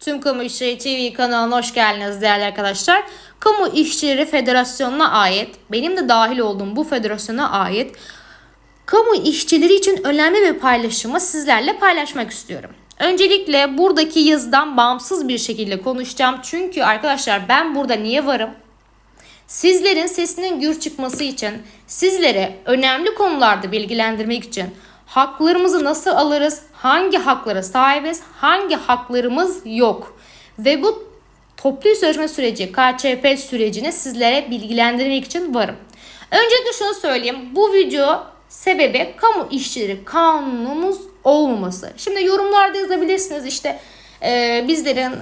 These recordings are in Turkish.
Tüm Kamu İşçileri TV kanalına hoş geldiniz değerli arkadaşlar. Kamu İşçileri Federasyonu'na ait, benim de dahil olduğum bu federasyona ait kamu işçileri için önemli bir paylaşımı sizlerle paylaşmak istiyorum. Öncelikle buradaki yazıdan bağımsız bir şekilde konuşacağım. Çünkü arkadaşlar ben burada niye varım? Sizlerin sesinin gür çıkması için, sizlere önemli konularda bilgilendirmek için haklarımızı nasıl alırız, hangi haklara sahibiz, hangi haklarımız yok ve bu toplu sözleşme süreci, KÇP sürecini sizlere bilgilendirmek için varım. Öncelikle şunu söyleyeyim. Bu video sebebi kamu işçileri kanunumuz olmaması. Şimdi yorumlarda yazabilirsiniz işte e, bizlerin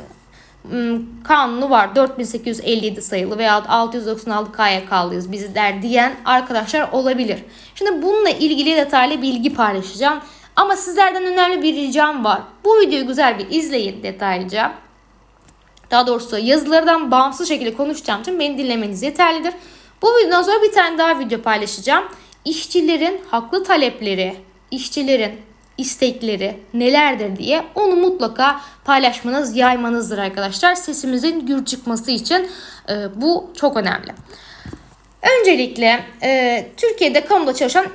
kanunu var 4857 sayılı veya 696 KYK'lıyız bizler diyen arkadaşlar olabilir. Şimdi bununla ilgili detaylı bilgi paylaşacağım. Ama sizlerden önemli bir ricam var. Bu videoyu güzel bir izleyin detaylıca. Daha doğrusu yazılardan bağımsız şekilde konuşacağım için beni dinlemeniz yeterlidir. Bu videodan sonra bir tane daha video paylaşacağım. İşçilerin haklı talepleri, işçilerin istekleri nelerdir diye onu mutlaka paylaşmanız, yaymanızdır arkadaşlar. Sesimizin gür çıkması için e, bu çok önemli. Öncelikle e, Türkiye'de kamuda çalışan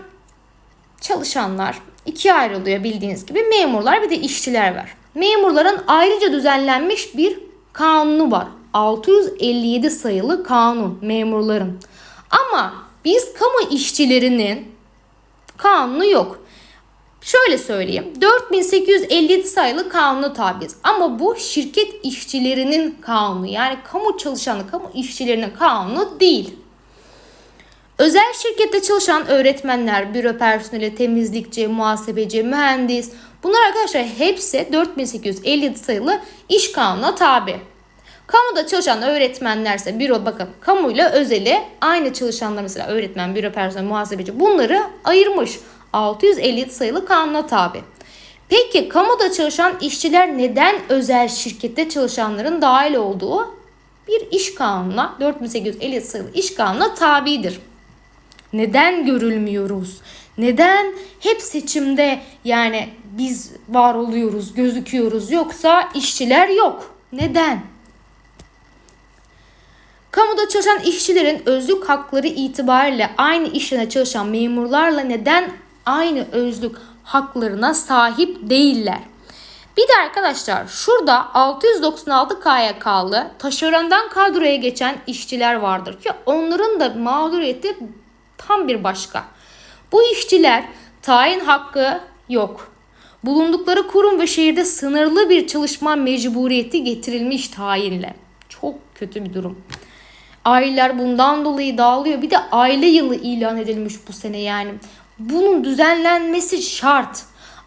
çalışanlar ikiye ayrılıyor bildiğiniz gibi. Memurlar bir de işçiler var. Memurların ayrıca düzenlenmiş bir kanunu var. 657 sayılı kanun memurların. Ama biz kamu işçilerinin kanunu yok. Şöyle söyleyeyim. 4857 sayılı kanunu tabiiz. Ama bu şirket işçilerinin kanunu. Yani kamu çalışanı, kamu işçilerinin kanunu değil. Özel şirkette çalışan öğretmenler, büro personeli, temizlikçi, muhasebeci, mühendis bunlar arkadaşlar hepsi 4857 sayılı iş kanununa tabi. Kamuda çalışan öğretmenlerse büro bakın kamuyla özeli aynı çalışanlar mesela öğretmen, büro personeli, muhasebeci bunları ayırmış. 657 sayılı kanuna tabi. Peki kamuda çalışan işçiler neden özel şirkette çalışanların dahil olduğu bir iş kanununa 4850 sayılı iş kanununa tabidir? Neden görülmüyoruz? Neden hep seçimde yani biz var oluyoruz, gözüküyoruz yoksa işçiler yok? Neden? Kamuda çalışan işçilerin özlük hakları itibariyle aynı işlerine çalışan memurlarla neden aynı özlük haklarına sahip değiller? Bir de arkadaşlar şurada 696 KYK'lı taşerondan kadroya geçen işçiler vardır ki onların da mağduriyeti tam bir başka. Bu işçiler tayin hakkı yok. Bulundukları kurum ve şehirde sınırlı bir çalışma mecburiyeti getirilmiş tayinle. Çok kötü bir durum. Aileler bundan dolayı dağılıyor. Bir de aile yılı ilan edilmiş bu sene yani. Bunun düzenlenmesi şart.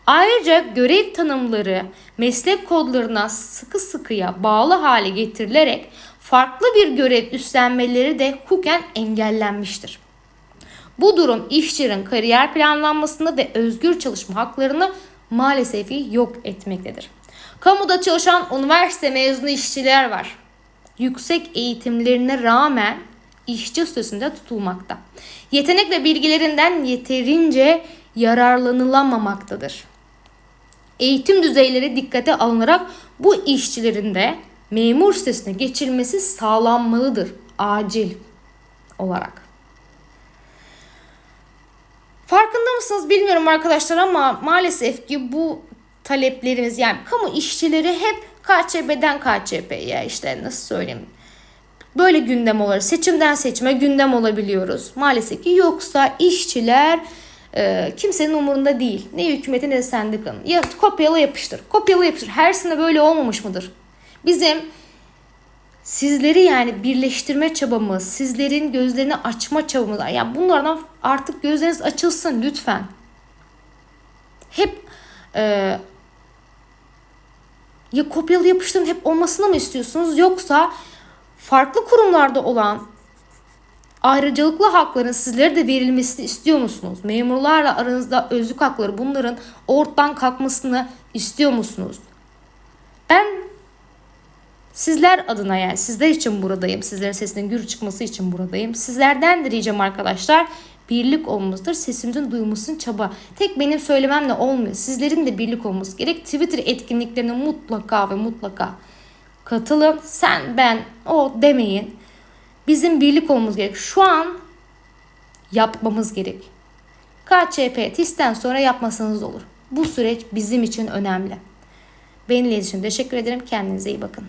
Ayrıca görev tanımları meslek kodlarına sıkı sıkıya bağlı hale getirilerek farklı bir görev üstlenmeleri de hukuken engellenmiştir. Bu durum işçilerin kariyer planlanmasında ve özgür çalışma haklarını maalesef yok etmektedir. Kamuda çalışan üniversite mezunu işçiler var. Yüksek eğitimlerine rağmen işçi statüsünde tutulmakta. Yetenek ve bilgilerinden yeterince yararlanılamamaktadır. Eğitim düzeyleri dikkate alınarak bu işçilerin de memur sitesine geçilmesi sağlanmalıdır acil olarak. Farkında mısınız bilmiyorum arkadaşlar ama maalesef ki bu taleplerimiz yani kamu işçileri hep KÇB'den KÇP'ye işte nasıl söyleyeyim böyle gündem olur. Seçimden seçime gündem olabiliyoruz. Maalesef ki yoksa işçiler e, kimsenin umurunda değil. Ne hükümetin ne sendikanın. Ya kopyala yapıştır. Kopyala yapıştır. Her sene böyle olmamış mıdır? Bizim sizleri yani birleştirme çabamız, sizlerin gözlerini açma çabamız. Yani bunlardan artık gözleriniz açılsın lütfen. Hep e, ya kopyalı yapıştırın hep olmasını mı istiyorsunuz yoksa farklı kurumlarda olan ayrıcalıklı hakların sizlere de verilmesini istiyor musunuz? Memurlarla aranızda özlük hakları bunların ortadan kalkmasını istiyor musunuz? Ben Sizler adına yani sizler için buradayım. Sizlerin sesinin gür çıkması için buradayım. Sizlerden de ricam arkadaşlar birlik olmasıdır. Sesimizin duyulmasının çaba. Tek benim söylememle olmuyor. Sizlerin de birlik olması gerek. Twitter etkinliklerini mutlaka ve mutlaka Katılın. Sen, ben, o demeyin. Bizim birlik olmamız gerek. Şu an yapmamız gerek. KÇP TİS'ten sonra yapmasanız olur. Bu süreç bizim için önemli. Benimle için teşekkür ederim. Kendinize iyi bakın.